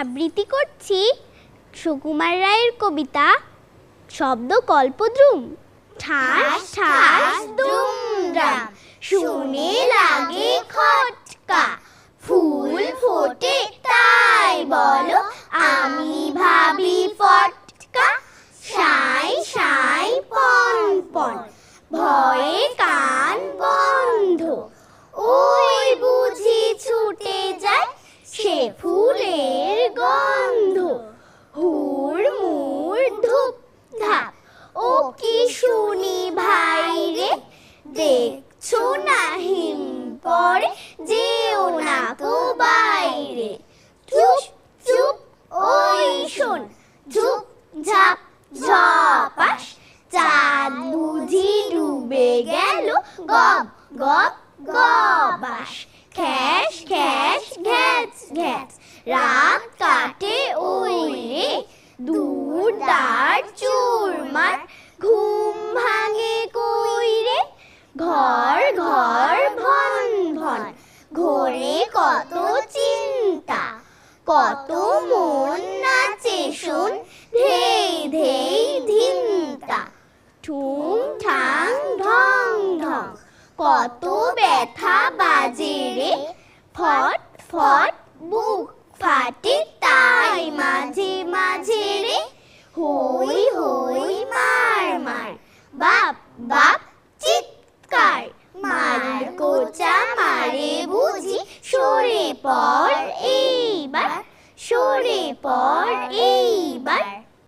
আবৃত্তি করছি সুকুমার রায়ের কবিতা শব্দ কল্পদ্রুম। ঠাস ঠাস দুমদাম শুনে লাগে খটকা। ফুল ফোটে তাই বলো আমি ভাবি ফটকা। সাই সাই পন পন। ভয়ে কান বন্ধ। ওই বুঝি ছুটে যায় সে ফুলের দেখছ না হিম পরে যেও না কো বাইরে। চুপ চুপ, ওই শোন। ঝুপ, ঝাপ ঝপাস চাঁদ বুঝি ডুবে গেল। গপ গপ গবাস খ্যাস খ্যাস ঘ্যাচ ঘ্যাচ রাত কাটে ঘোরে কত চিন্তা, কত মন নাচে শোন, ধেই ধেই ধিনতা। ঠুং ঠাং ঢং ঢং, কত ব্যথা বাজে রে। ফট ফট, বুক ফাটে তাই মাঝে মাঝে রে। হই পর এইবার সরে পর এ